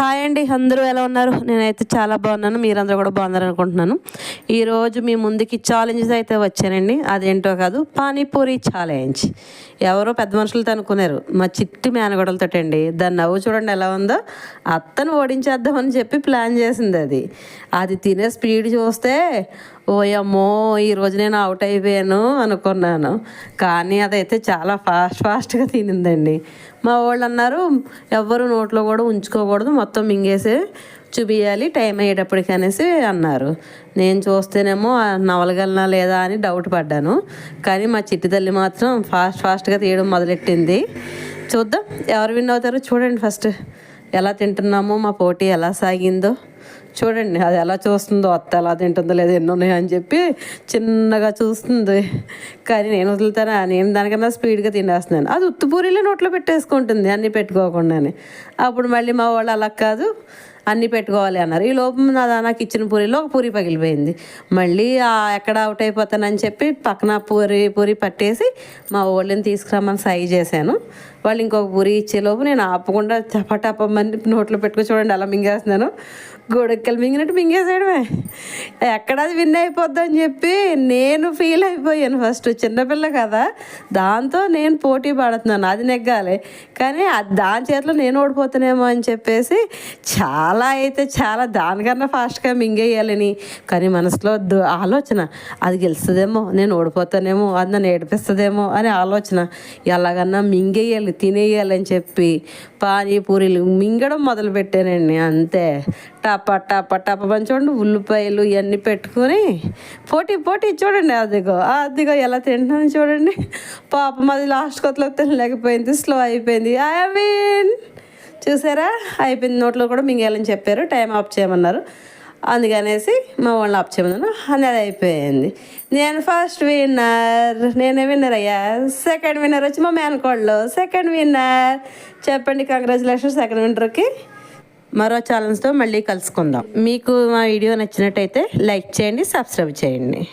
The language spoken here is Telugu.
హాయ్ అండి అందరూ ఎలా ఉన్నారు? నేనైతే చాలా బాగున్నాను మీరందరూ కూడా బాగున్నారు అనుకుంటున్నాను. ఈరోజు మీ ముందుకి ఛాలెంజెస్ అయితే వచ్చానండి అదేంటో కాదు పానీపూరి ఛాలెంజ్ ఎవరో పెద్ద మనుషులతో అనుకున్నారు మా చిట్టి మేనగొడలతో అండి దాన్ని నవ్వు చూడండి ఎలా ఉందో అత్తను ఓడించేద్దామని చెప్పి ప్లాన్ చేసింది అది. అది తినే స్పీడ్ చూస్తే ఓయమ్మో ఈరోజు నేను అవుట్ అయిపోయాను అనుకున్నాను. కానీ అదైతే చాలా ఫాస్ట్ ఫాస్ట్గా తినిందండి. మా వాళ్ళు అన్నారు ఎవ్వరు నోట్లో కూడా ఉంచుకోకూడదు మొత్తం మింగేసి చూపించాలి టైం అయ్యేటప్పటికి అనేసి అన్నారు. నేను చూస్తేనేమో నవలగలనా లేదా అని డౌట్ పడ్డాను. కానీ మా చిట్టి తల్లి మాత్రం ఫాస్ట్ ఫాస్ట్గా తీయడం మొదలెట్టింది. చూద్దాం ఎవరు విన్ అవుతారో చూడండి ఫస్ట్ ఎలా తింటున్నామో మా పోటీ ఎలా సాగిందో చూడండి. అది ఎలా చూస్తుందో అత్త ఎలా తింటుందో లేదో ఎన్ని ఉన్నాయో అని చెప్పి చిన్నగా చూస్తుంది. కానీ నేను వదులుతానా? నేను దానికన్నా స్పీడ్గా తినేస్తున్నాను. అది ఉత్తుపూరిలో నోట్లో పెట్టేసుకుంటుంది అన్నీ పెట్టుకోకుండానే. అప్పుడు మళ్ళీ మా వాళ్ళు అలా కాదు. అన్నీ పెట్టుకోవాలి అన్నారు. ఈ లోపం నా నాకు ఇచ్చిన పూరిలో ఒక పూరి పగిలిపోయింది. మళ్ళీ ఆ ఎక్కడ అవుట్ అయిపోతానని చెప్పి పక్కన పూరి పూరి పట్టేసి మా వాళ్ళని తీసుకురమ్మని సై చేశాను. వాళ్ళు ఇంకొక పూరి ఇచ్చేలోపు నేను ఆపకుండా చపటపమని నోట్లో పెట్టుకుని చూడండి అలా మింగేస్తున్నాను. గోడెక్కలు మింగినట్టు మింగేసేయడమే. ఎక్కడ అది విన్ అయిపోద్దని చెప్పి నేను ఫీల్ అయిపోయాను ఫస్ట్ చిన్నపిల్ల కదా. దాంతో నేను పోటీ పడుతున్నాను అది నెగ్గాలి. కానీ అది దాని చేతిలో నేను ఓడిపోతానేమో అని చెప్పేసి చాలా అయితే చాలా దానికన్నా ఫాస్ట్గా మింగేయాలని. కానీ మనసులో ఆలోచన అది గెలుస్తుందేమో నేను ఓడిపోతానేమో అది నన్ను ఏడిపిస్తుందేమో అని ఆలోచన ఎలాగన్నా మింగేయాలి తినేయాలి అని చెప్పి పానీపూరీలు మింగడం మొదలుపెట్టానండి అంతే. టప టప టప అని చూడండి ఉల్లిపాయలు ఇవన్నీ పెట్టుకొని పోటీ పోటీ చూడండి అదిగో అదిగో ఎలా తింటున్నాను చూడండి. పాపం అది లాస్ట్ కొత్తలో తినలేకపోయింది స్లో అయిపోయింది ఐ మీన్ చూసారా? అయిపోయింది నోట్లో కూడా మింగేయాలని చెప్పారు. టైం ఆఫ్ చేయమన్నారు. అందుకనేసి మా వాళ్ళని ఆఫ్ చేయమన్నాను. అనేది అయిపోయింది. నేను ఫస్ట్ విన్నర్ నేనే విన్నర్ అయ్యా. సెకండ్ విన్నర్ వచ్చి మా మేనకోళ్ళు సెకండ్ విన్నర్ చెప్పండి కంగ్రాచులేషన్ సెకండ్ విన్నర్కి మరో ఛాలెంజ్తో మళ్ళీ కలుసుకుందాం. మీకు మా వీడియో నచ్చినట్టయితే లైక్ చేయండి సబ్స్క్రైబ్ చేయండి.